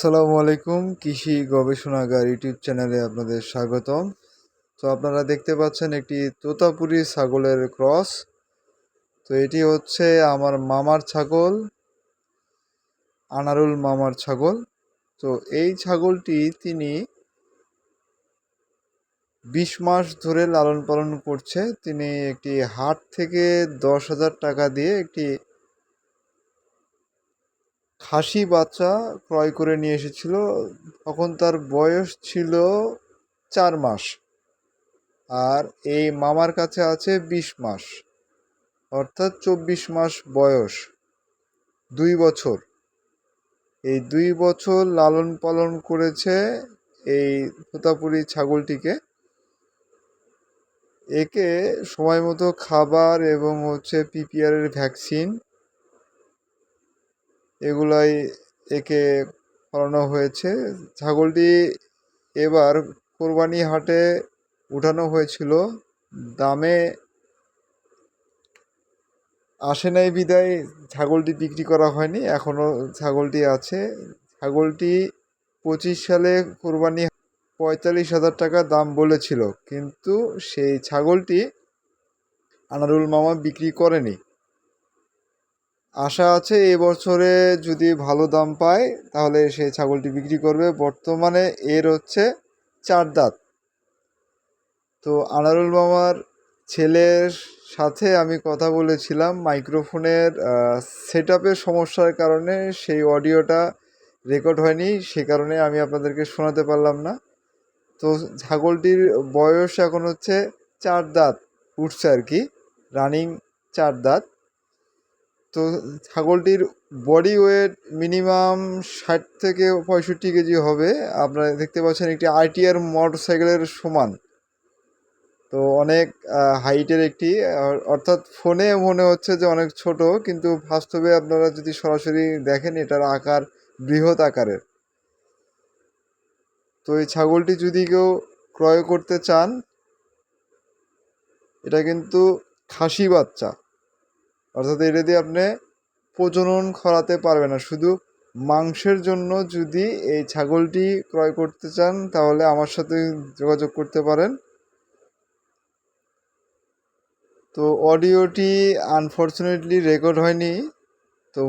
আসসালামু আলাইকুম, কৃষি গবেষণাগার ইউটিউব চ্যানেলে আপনাদের স্বাগতম। তো আপনারা দেখতে পাচ্ছেন একটি তোতাপুরি ছাগলের ক্রস। তো এটি হচ্ছে আমার মামার ছাগল, আনারুল মামার ছাগল। তো এই ছাগলটি তিনি বিশ মাস ধরে লালন পালন করছে। তিনি একটি হাট থেকে দশ হাজার টাকা দিয়ে একটি খাসি বাচ্চা ক্রয় করে নিয়ে এসেছিল। তখন তার বয়স ছিল চার মাস আর এই মামার কাছে আছে বিশ মাস, অর্থাৎ চব্বিশ মাস বয়স, দুই বছর। এই দুই বছর লালন পালন করেছে এই তোতাপুরি ছাগলটিকে। একে সময় মতো খাবার এবং হচ্ছে পিপিআরের ভ্যাকসিন এগুলাই একে ফলানো হয়েছে। ছাগলটি এবার কোরবানি হাটে উঠানো হয়েছিল। দামে আসে নাই বিদায়, ছাগলটি বিক্রি করা হয়নি এখনও ছাগলটি আছে। ছাগলটি পঁচিশ সালে কোরবানি পঁয়তাল্লিশ হাজার টাকা দাম বলেছিল, কিন্তু সেই ছাগলটি আনারুল মামা বিক্রি করেনি। আশা আছে এবছরে যদি ভালো দাম পায়, তাহলে সে ছাগলটি বিক্রি করবে। বর্তমানে এর হচ্ছে চার দাঁত। তো আনারুল মামার ছেলের সাথে আমি কথা বলেছিলাম, মাইক্রোফোনের সেট সমস্যার কারণে সেই অডিওটা রেকর্ড হয়নি, সে কারণে আমি আপনাদেরকে শোনাতে পারলাম না। তো ছাগলটির বয়স এখন হচ্ছে চার দাঁত, উঠছে আর কি রানিং চার দাঁত। তো ছাগলটির বডি ওয়েট মিনিমাম ষাট থেকে পঁয়ষট্টি কেজি হবে। আপনারা দেখতে পাচ্ছেন একটি আইটিআর মোটর সাইকেলের সমান। তো অনেক হাইটের একটি অর্থাৎ ফোনে মনে হচ্ছে যে অনেক ছোট, কিন্তু বাস্তবে আপনারা যদি সরাসরি দেখেন, এটার আকার বৃহৎ আকারের। তো এই ছাগলটি যদি কেউ ক্রয় করতে চান, এটা কিন্তু খাসি বাচ্চা। অর্থাৎ এটা দিয়ে আপনি প্রজনন করাতে পারবে না। শুধু মাংসের জন্য যদি এই ছাগলটি ক্রয় করতে চান, তাহলে আমার সাথে যোগাযোগ করতে পারেন। তো অডিওটি আনফর্চুনেটলি রেকর্ড হয়নি, তো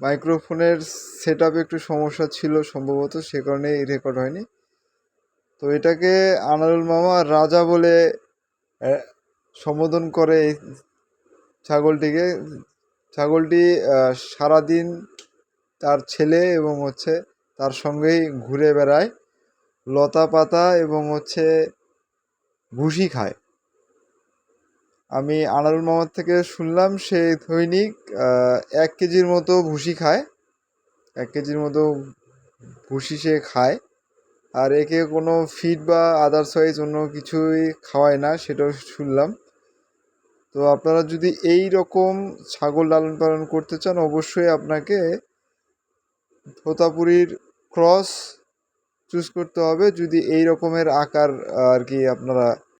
মাইক্রোফোনের সেট একটু সমস্যা ছিল সম্ভবত, সে কারণে রেকর্ড হয়নি। তো এটাকে আনারুল মামা রাজা বলে সম্বোধন করে ছাগলটিকে, ছাগলটি সারাদিন তার ছেলে এবং হচ্ছে তার সঙ্গেই ঘুরে বেড়ায়, লতা পাতা এবং হচ্ছে ভুসি খায়। আমি আনারুল মামার থেকে শুনলাম, সে দৈনিক এক কেজির মতো ভুসি খায়। এক কেজির মতো ভুসি সে খায়। আর একে কোনো ফিড বা আদার্স ওয়াইজ অন্য কিছুই খাওয়ায় না, সেটাও শুনলাম। তো আপনারা যদি এই রকম ছাগল লালন পালন করতে চান, অবশ্যই আপনাকে থোতাপুরির ক্রস চুজ করতে হবে। যদি এই রকমের আকার আর কি আপনারা